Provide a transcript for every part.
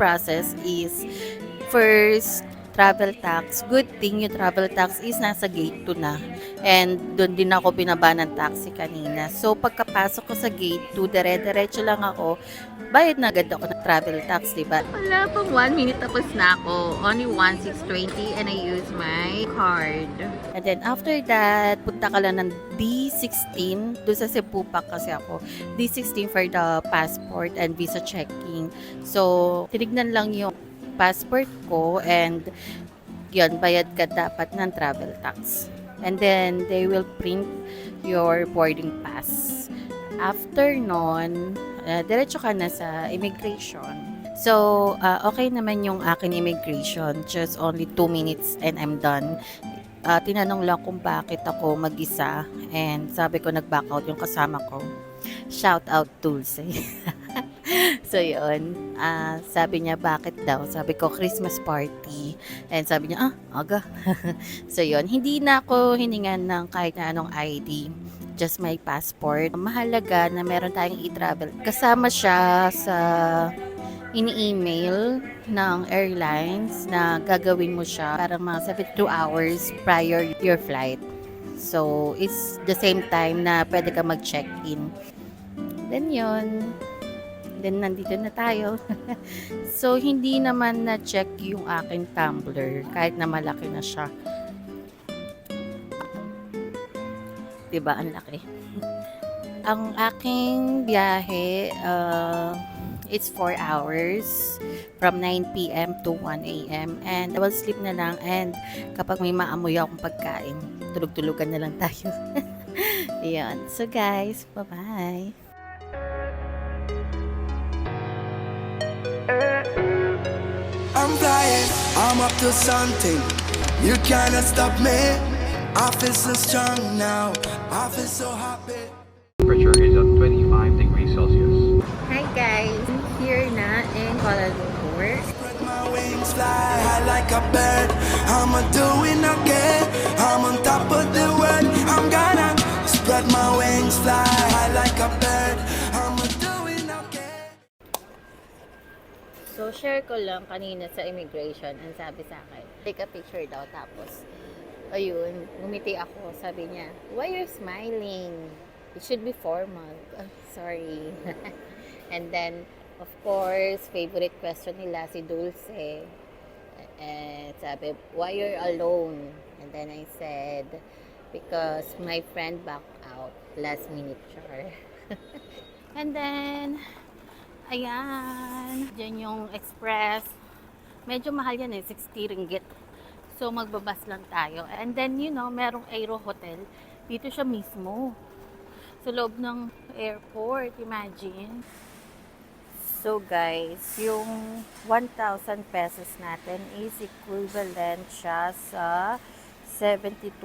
ko. so yung process is first travel tax. Good thing yung travel tax is nasa gate 2 na. And doon din ako binaba ng taxi kanina. So pagkapasok ko sa gate 2, dire-diretso lang ako. Bayad na agad ako ng travel tax, di ba? Wala pang 1 minute tapos na ako. Only 1,620 and I use my card. And then after that, punta ka lang ng D16. Doon sa Cebu pa kasi ako. D16 for the passport and visa checking. So, tinignan lang yung passport ko and yun, bayad ka dapat ng travel tax. And then, they will print your boarding pass. After nun, uh, diretso ka na sa immigration. So, uh, okay naman yung akin immigration. Just only 2 minutes and I'm done Ah, tinanong lang kung bakit ako mag-isa and sabi ko nag-back out yung kasama ko. Shout out Dulce. so yun, Ah, sabi niya bakit daw? Sabi ko Christmas party. And sabi niya, ah, aga. so yun, hindi na ako hiningan ng kahit na anong ID. Just my passport. Mahalaga na meron tayong e-travel. Kasama siya sa ini-email ng airlines na gagawin mo siya para mga 72 hours prior your flight. So, it's the same time na pwede ka mag-check-in. Then yun. Then nandito na tayo. so, hindi naman na-check yung aking tumbler kahit na malaki na siya. 'Di ba Ang laki. Ang aking biyahe, uh, It's 4 hours from 9 p.m. to 1 a.m. And I will sleep na lang and kapag may maamoy akong pagkain, tulog-tulugan na lang tayo. Ayan. So guys, bye-bye. I'm up to something. You cannot stop me. I feel so strong now. I feel so happy. Temperature is at 25 degrees Celsius. Hi guys! Here na in Kuala Lumpur. Spread my wings, fly high like a bird. I'ma do it again. Share ko lang kanina sa immigration. Ang sabi sa akin, take a picture daw. Tapos, ayun, ngumiti ako. Sabi niya, why you're smiling? It should be formal. Ah, sorry. And then, of course, favorite question nila si Dulce. And sabi, why you're alone? And then I said, because my friend backed out last minute char. And then, Ayan. Diyan yung express. Medyo mahal yan eh, 60 ringgit. So, magbabas lang tayo. And then, you know, merong Aero Hotel. Dito siya mismo. Sa loob ng airport, imagine. So, guys, yung 1,000 pesos natin is equivalent siya sa 72.5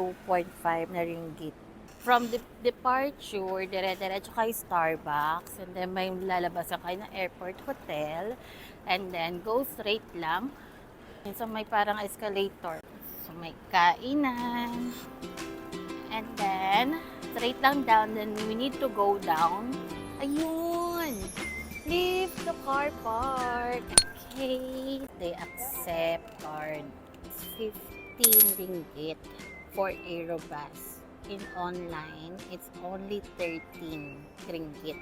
na ringgit from the departure, dire-diretso kay Starbucks, and then may lalabasan kayo ng airport hotel, and then go straight lang. And so may parang escalator. So may kainan. And then, straight lang down, then we need to go down. Ayun! Leave the car park. Okay. They accept card. It's 15 ringgit for Aerobus in online, it's only 13 ringgit.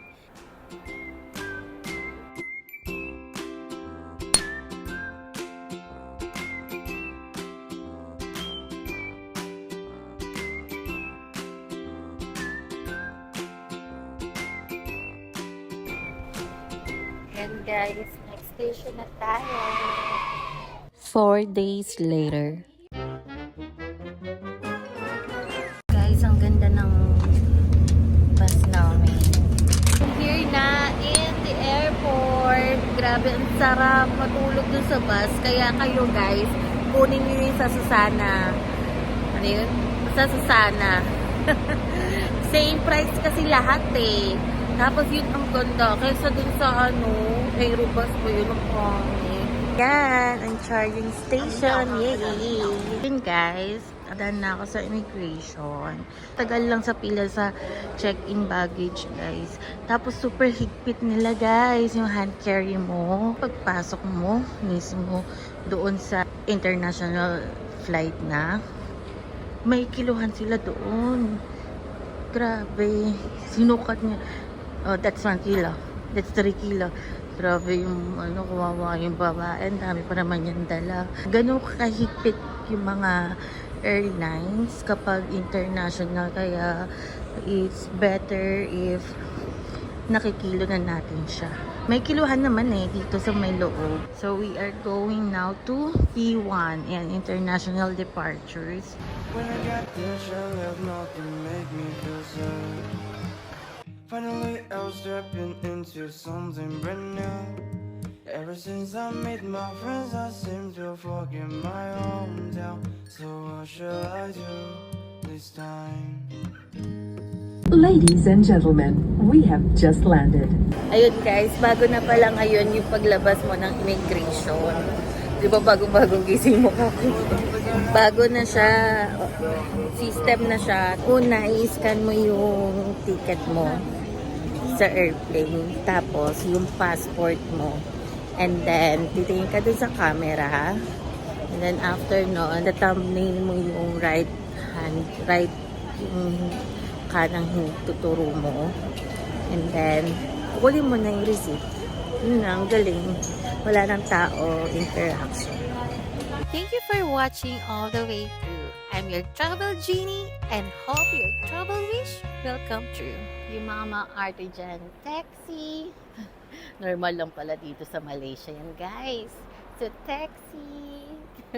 And guys, next station na tayo. Four days later. Sarap matulog dun sa bus. Kaya kayo guys, kunin nyo yung sa Susana. Ano yun? Sa Susana. Same price kasi lahat eh. Tapos yun ang ganda. Kaysa dun sa ano, Aerobus po yun ang pangit. Yan, ang charging station. Yay! Yun guys, Adan na ako sa immigration. Tagal lang sa pila sa check-in baggage, guys. Tapos super higpit nila, guys. Yung hand carry mo. Pagpasok mo, mismo doon sa international flight na. May kiluhan sila doon. Grabe. Sinukat niya. Oh, that's 1 kilo. That's 3 kilo. Grabe yung ano, kawawa yung babae. Ang dami pa naman yung dala. Ganun kahigpit yung mga airlines kapag international. Kaya it's better if nakikilo na natin siya. May kiluhan naman eh dito sa may loob. So we are going now to P1 and international departures. When I got there, she left nothing make me feel. Finally, I was stepping into something brand new. Ever since I met my friends, I seem to forget my hometown. So what shall I do this time? Ladies and gentlemen, we have just landed. Ayun guys, bago na pala ngayon yung paglabas mo ng immigration. Di ba bago-bago gising mo ka? Bago na siya, system na siya. Una, i-scan mo yung ticket mo sa airplane. Tapos, yung passport mo. And then, titingin ka dun sa camera. And then, after nun, thumbnail mo yung right hand, right yung kanang tuturo mo. And then, kukunin mo na yung receipt. Yun lang, galing. Wala ng tao, interaction. Thank you for watching all the way through. I'm your travel genie and hope your travel wish will come true. Yung mga ma-arte dyan, taxi. Normal lang pala dito sa Malaysia yan, guys. So, taxi.